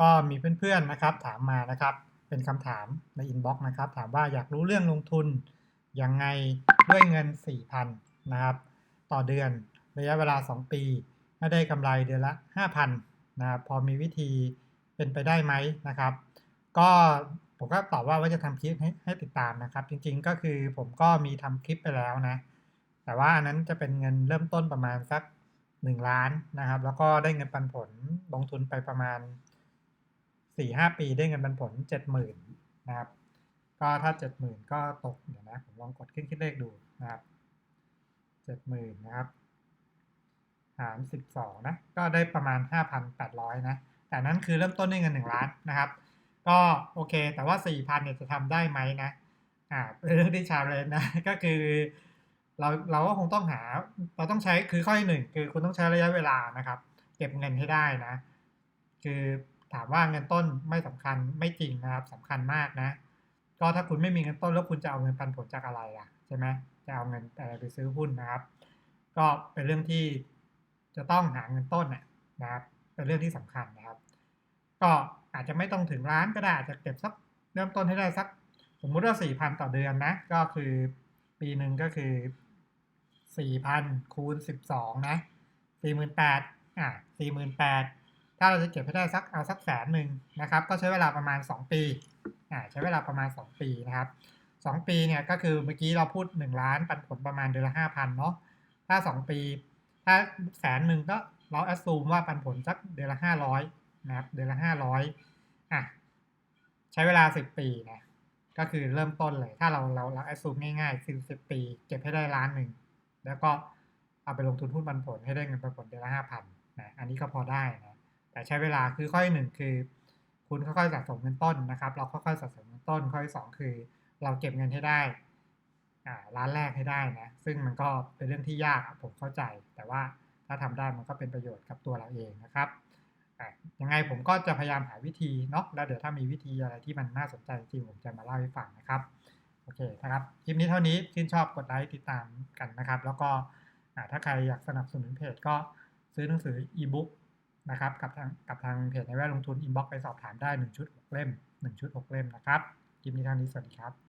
ก็มีเพื่อนๆนะครับ ถามมานะครับ เป็นคำถามในอินบ็อกซ์นะครับ ถามว่าอยากรู้เรื่องลงทุนยังไงด้วยเงิน 4,000นะครับ ต่อเดือนระยะเวลา 2 ปีให้ได้กำไรเดือนละ 5,000นะครับพอมีวิธีเป็นไปได้ไหมนะครับ ก็ผมก็ตอบว่าว่าจะทำคลิปให้ให้ติดตามนะครับ จริงๆก็คือผมก็มีทำคลิปไปแล้วนะ แต่ว่าอันนั้นจะเป็นเงินเริ่มต้นประมาณสัก 1 ล้านนะครับ แล้วก็ได้เงินปันผลลงทุนไปประมาณ 4-5ปีได้เงินปันผล70,000นนะครับ ก็ถ้า70,000ก็ตกเดี๋ยวนะผมลองกดขึ้นคิดเลขดูนะครับ70,000นนะครับหาร12นะก็ได้ประมาณ5,800นแปดร้อยนะแต่นั้นคือเริ่มต้นด้วยเงิน1ล้านนะครับ ก็โอเค แต่ว่า4,000เนี่ยจะทำได้ไหมนะอ่าเรื่องที่ชาเลนนะก็คือเราเราก็คงต้องหาเราต้องใช้คือข้อที่หนึ่งคือคุณต้องใช้ระยะเวลานะครับ เก็บเงินให้ได้นะ คือ ถามว่าเงินต้นไม่สำคัญไม่จริงนะครับสำคัญมากนะ ก็ถ้าคุณไม่มีเงินต้นแล้วคุณจะเอาเงินปันผลจากอะไรอะใช่ไหมจะเอาเงินอะไรไปซื้อหุ้นนะครับ ก็เป็นเรื่องที่จะต้องหาเงินต้นน่ะนะครับ เป็นเรื่องที่สำคัญนะครับ ก็อาจจะไม่ต้องถึงล้านก็ได้อาจจะเก็บสักเริ่มต้นให้ได้สัก สมมุติว่า4,000ต่อเดือนนะ ก็คือปีหนึ่งก็คือ4,000คูณ12นะ48,000อะ48,000 ถ้าเราจะเก็บให้ได้สักเอาสักแสนหนึ่งนะครับ ก็ใช้เวลาประมาณ 2 ปีอ่าใช้เวลาประมาณ 2 ปีนะครับ 2 ปีเนี่ยก็คือเมื่อกี้เราพูด 1 ล้านปันผลประมาณเดือนละ5,000เนาะถ้า 2 ปี ถ้าแสนหนึ่งก็เราแอสซูมว่าปันผลสักเดือนละ500นะครับเดือนละ500อะใช้เวลา 10 ปีนะก็คือเริ่มต้นเลย ถ้าเราเราเราแอสซูมง่ายๆคือ10 ปี เก็บให้ได้ล้านหนึ่งแล้วก็เอาไปลงทุนหุ้นปันผลให้ได้เงินปันผลเดือนละห้าพันนะอันนี้ก็พอได้นะ แต่ใช้เวลาคือข้อที่หนึ่งคือ คุณค่อยๆสะสมเงินต้นนะครับ เราค่อยๆสะสมเงินต้น ข้อที่สองคือ เราเก็บเงินให้ได้อ่าล้านแรกให้ได้นะซึ่งมันก็เป็นเรื่องที่ยากผมเข้าใจ แต่ว่าถ้าทำได้มันก็เป็นประโยชน์กับตัวเราเองนะครับยังไงผมก็จะพยายามหาวิธีเนาะแล้วเดี๋ยวถ้ามีวิธีอะไรที่มันน่าสนใจจริงผมจะมาเล่าให้ฟังนะครับโอเคนะครับคลิปนี้เท่านี้ชื่นชอบกดไลค์ติดตามกันนะครับ แล้วก็ถ้าใครอยากสนับสนุนเพจก็ซื้อหนังสืออีบุ๊ก นะครับกับทางกับทางเพจในแวดลงทุนอินบ็อกไปสอบถามได้ 1 ชุด6เล่ม 1 ชุด 6 เล่มนะครับคลิปนี้เท่านี้สวัสดีครับ